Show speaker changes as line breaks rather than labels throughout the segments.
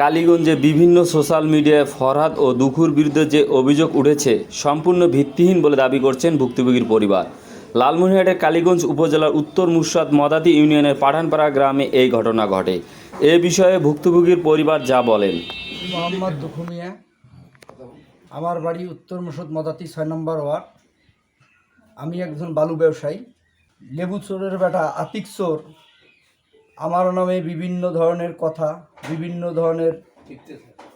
কালীগঞ্জে বিভিন্ন সোশ্যাল মিডিয়ায় ফরহাদ ও দুখুর বিরুদ্ধে যে অভিযোগ উঠেছে, সম্পূর্ণ ভিত্তিহীন বলে দাবি করছেন ভুক্তভোগীর পরিবার। লালমনিরহাটের কালীগঞ্জ উপজেলার উত্তর মুর্শাদ মদাতি ইউনিয়নের পাঠানপাড়া গ্রামে এই ঘটনা ঘটে। এ বিষয়ে ভুক্তভোগীর পরিবার যা বলেন।
মোহাম্মদ আমার বাড়ি উত্তর মুসুদ মদাতি ছয় নম্বর ওয়ার্ড। আমি একজন বালু ব্যবসায়ী। লেবু চোরের বেটা আতিক চোর আমার নামে বিভিন্ন ধরনের কথা বিভিন্ন ধরনের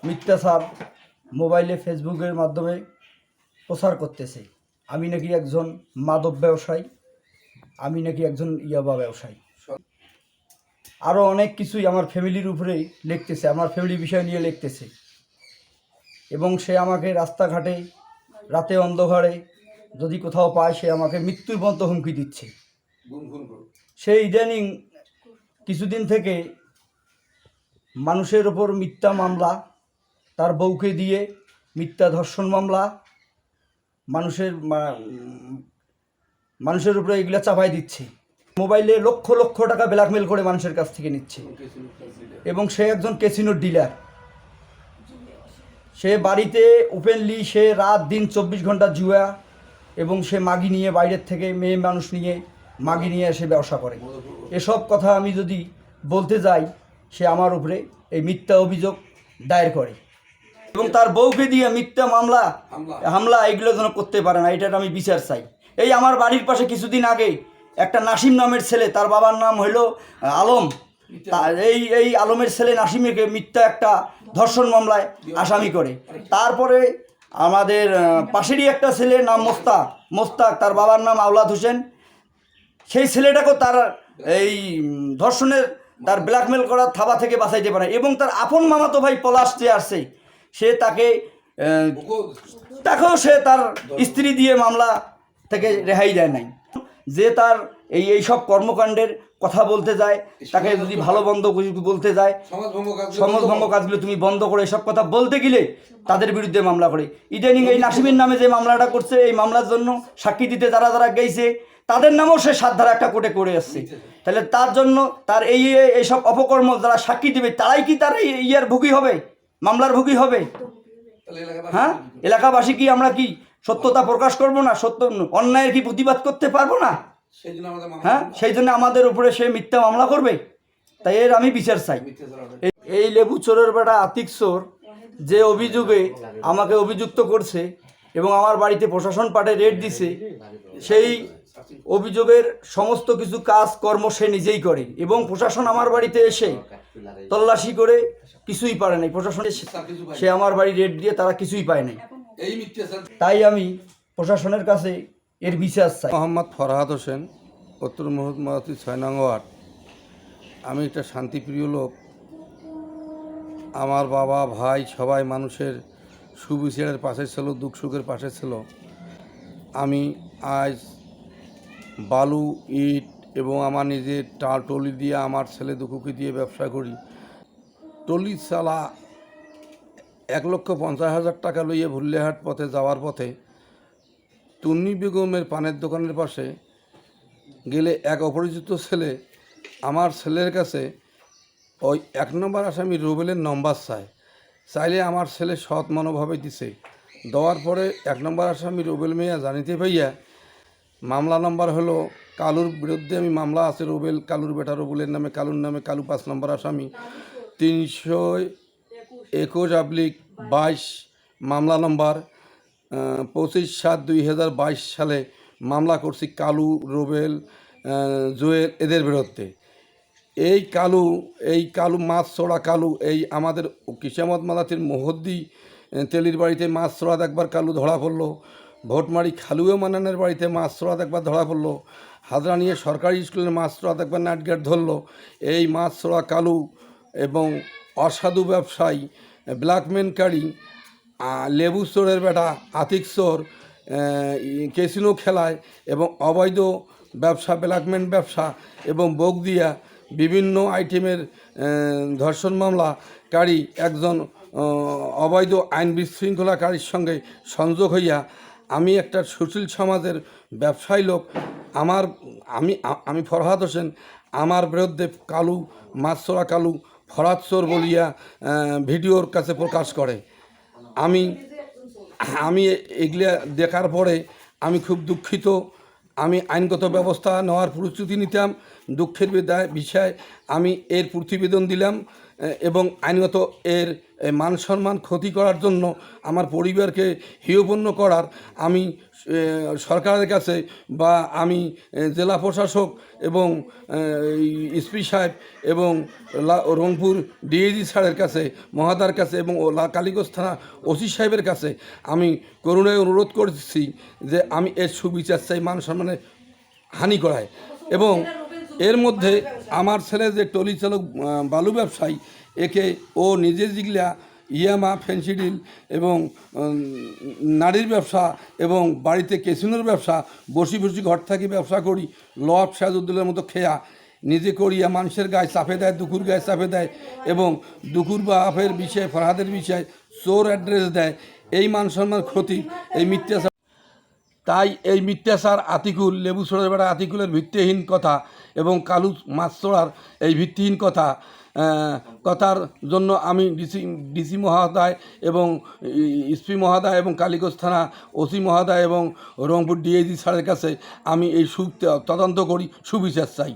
মিথ্যাচার মোবাইলে ফেসবুকের মাধ্যমে প্রচার করতেছে। আমি নাকি একজন মাদক ব্যবসায়ী আমি নাকি একজন ইয়াবা ব্যবসায়ী। আরও অনেক কিছুই আমার ফ্যামিলির উপরেই লিখতেছে আমার ফ্যামিলি বিষয় নিয়ে লিখতেছে। এবং সে আমাকে রাস্তাঘাটে রাতে অন্ধকারে যদি কোথাও পায় সে আমাকে মৃত্যুর পর্যন্ত হুমকি দিচ্ছে। সে ইদানিং কিছুদিন থেকে মানুষের ওপর মিথ্যা মামলা, তার বউকে দিয়ে মিথ্যা ধর্ষণ মামলা, মানুষের মানুষের উপরে এগুলো চাপাই দিচ্ছে। মোবাইলে লক্ষ লক্ষ টাকা ব্ল্যাকমেল করে মানুষের কাছ থেকে নিচ্ছে। এবং সে একজন ক্যাসিনোর ডিলার। সে বাড়িতে ওপেনলি সে রাত দিন চব্বিশ ঘণ্টা জুয়া এবং সে মাগি নিয়ে বাইরের থেকে মেয়ে মানুষ নিয়ে মাগি নিয়ে এসে ব্যবসা করে। এসব কথা আমি যদি বলতে যাই সে আমার উপরে এই মিথ্যা অভিযোগ দায়ের করে। এবং তার বউকে দিয়ে মিথ্যা মামলা হামলা এগুলো যেন করতে পারে না এটার আমি বিচার চাই। এই আমার বাড়ির পাশে কিছুদিন আগে একটা নাসিম নামের ছেলে তার বাবার নাম হলো আলম। এই এই আলমের ছেলে নাসিমেকে মিথ্যা একটা ধর্ষণ মামলায় আসামি করে। তারপরে আমাদের পাশেরই একটা ছেলে নাম মোস্তাক। মোস্তাক তার বাবার নাম আওলাদ হোসেন। সেই ছেলেটাকেও তার এই ধর্ষণের, তার ব্ল্যাকমেল করা থাবা থেকে বাঁচাইতে পারে। এবং তার আপন মামাতো ভাই পলাশ যে আসছে, সে তাকে তাকেও সে তার স্ত্রী দিয়ে মামলা থেকে রেহাই দেয় নাই। যে তার এই এই সব কর্মকাণ্ডের কথা বলতে যায় তাকে যদি ভালো বন্ধ বলতে যায় সমাজভঙ্গ কাজগুলো তুমি বন্ধ করে এসব কথা বলতে গেলে তাদের বিরুদ্ধে মামলা করে। ইদানিং এই নাসিমের নামে যে মামলাটা করছে এই মামলার জন্য সাক্ষী দিতে যারা যারা গেছে তাদের নামও সে সাত ধারা একটা কোর্টে করে আসছে। তাহলে তার জন্য তার এই এই- এইসব অপকর্ম যারা সাক্ষী দেবে তারাই কি তার এই ইয়ার ভুগি হবে? মামলার ভুগি হবে? হ্যাঁ? এলাকাবাসী কি আমরা কি সত্যতা প্রকাশ করব না? সত্য অন্যায়ের কি প্রতিবাদ করতে পারব না? হ্যাঁ? সেই জন্য আমাদের উপরে সে মিথ্যা মামলা করবে? তাই এর আমি বিচার চাই। এই- লেবু চোরের বেটা আতিক চোর যে অভিযোগে আমাকে অভিযুক্ত করছে এবং আমার বাড়িতে প্রশাসন পাঠে রেড দিছে সেই অভিযোগের সমস্ত কিছু কাজ কর্ম সে নিজেই করে এবং প্রশাসন আমার বাড়িতে এসে তল্লাশি করে কিছুই পারে নাই। প্রশাসন সে আমার বাড়ি রেড দিয়ে তারা কিছুই পায় নাই। তাই আমি প্রশাসনের কাছে এর বিচার চাই।
মোহাম্মদ ফরহাদ হোসেন, উত্তর মোহাম্মদী ছয় নং ওয়ার্ড। আমি একটা শান্তিপ্রিয় লোক। আমার বাবা, ভাই সবাই মানুষের সুবিচারের পাশে ছিল, দুঃখ সুখের পাশে ছিল। আমি আজ বালু, ইট এবং আমার নিজের টা, টলি দিয়ে আমার ছেলে দুঃখকে দিয়ে ব্যবসা করি। টলি চালা এক লক্ষ পঞ্চাশ হাজার টাকা লইয়ে ভুল্লেহাট পথে যাওয়ার পথে তুন্নি বেগমের পানের দোকানের পাশে গেলে এক অপরিচিত ছেলে আমার ছেলের কাছে ওই এক নম্বর আসামি রুবেলের নম্বর চায়। চাইলে আমার ছেলে সৎ মনোভাবে দিছে। দেওয়ার পরে এক নম্বর আসামি রুবেল মিয়া জানিতে পাইয়া, মামলা নম্বর হলো কালুর বিরুদ্ধে আমি মামলা আছে রুবেল, কালুর বেটা রুবেলের নামে, কালুর নামে কালু পাঁচ নম্বর আসামি। তিনশো একুশ আবলিক বাইশ মামলা নম্বর পঁচিশ সাত দুই হাজার বাইশ সালে মামলা করছি কালু, রুবেল জুয়েল এদের বিরুদ্ধে। এই কালু এই কালু মাছ ছড়া কালু, এই আমাদের কিসামত মালাতির মহদ্দি তেলির বাড়িতে মাছ ছড়াত একবার কালু ধরা পড়ল, ভোটমারি খালুয়ে মানানের বাড়িতে মাছ ছড়াত একবার ধরা পড়ল, হাজরা নিয়ে সরকারি স্কুলের মাছ ছড়াত একবার নাটগেট ধরলো, এই মাছ ছড়া কালু এবং অসাধু ব্যবসায়ী, ব্ল্যাকমেনকারী লেবু চোরের বেটা, আতিক চোর ক্যাসিনো খেলায় এবং অবৈধ ব্যবসা ব্ল্যাকমেন ব্যবসা এবং বোক দিয়া বিভিন্ন আইটেমের ধর্ষণ মামলাকারী একজন অবৈধ আইন বিশৃঙ্খলাকারীর সঙ্গে সংযোগ হইয়া আমি একটা সুশীল সমাজের ব্যবসায়ী লোক। আমার, আমি আমি ফরহাদ হোসেন। আমার বিরুদ্ধে কালু মাছরা কালু, ফরাদ চোর বলিয়া ভিডিওর কাছে প্রকাশ করে। আমি আমি এগুলা দেখার পরে আমি খুব দুঃখিত। আমি আইনগত ব্যবস্থা নেওয়ার প্রস্তুতি নিতাম, দুঃখের বিদায় বিষয় আমি এর প্রতিবেদন দিলাম। এবং আইনগত এর মান সম্মান ক্ষতি করার জন্য আমার পরিবারকে হিয়পন্ন করার আমি সরকারের কাছে বা আমি জেলা প্রশাসক এবং এসপি সাহেব এবং রংপুর ডিএজি স্যারের কাছে, মহাদার কাছে এবং কালীগঞ্জ থানা ওসি সাহেবের কাছে আমি করুণায় অনুরোধ করছি যে আমি এর সুবিচার চাই, মান সম্মানে হানি করায়। এবং এর মধ্যে আমার ছেলে যে টলি চালক বালু ব্যবসায়ী, একে ও নিজে জিগলা ইয়ামা ফেন্সিডিল এবং নারীর ব্যবসা এবং বাড়িতে কেসিনোর ব্যবসা, বসি বসি ঘর থাকি ব্যবসা করি লব সাজুদ্দুলের মতো খেয়া। নিজে করিয়া মানুষের গায়ে চাপে দেয়, দুকুর গায়ে চাপে দেয় এবং দুকুর বা আপের বিষয়ে, ফরহাদের বিষয়ে চোর অ্যাড্রেস দেয়। এই মান সম্মান ক্ষতি, এই মিথ্যা তাই এই মিথ্যাচার, আতিকুল, লেবু ছড়ার বেড়া, আতিকুলের ভিত্তিহীন কথা এবং কালু মাছ ছোড়ার এই ভিত্তিহীন কথা কথার জন্য আমি ডিসি ডিসি মহাদায় এবং এসপি মহাদায় এবং কালীগঞ্জ থানা ওসি মহাদায় এবং রংপুর ডিএজি স্যারের কাছে আমি এই সু তদন্ত করি সুবিচার চাই।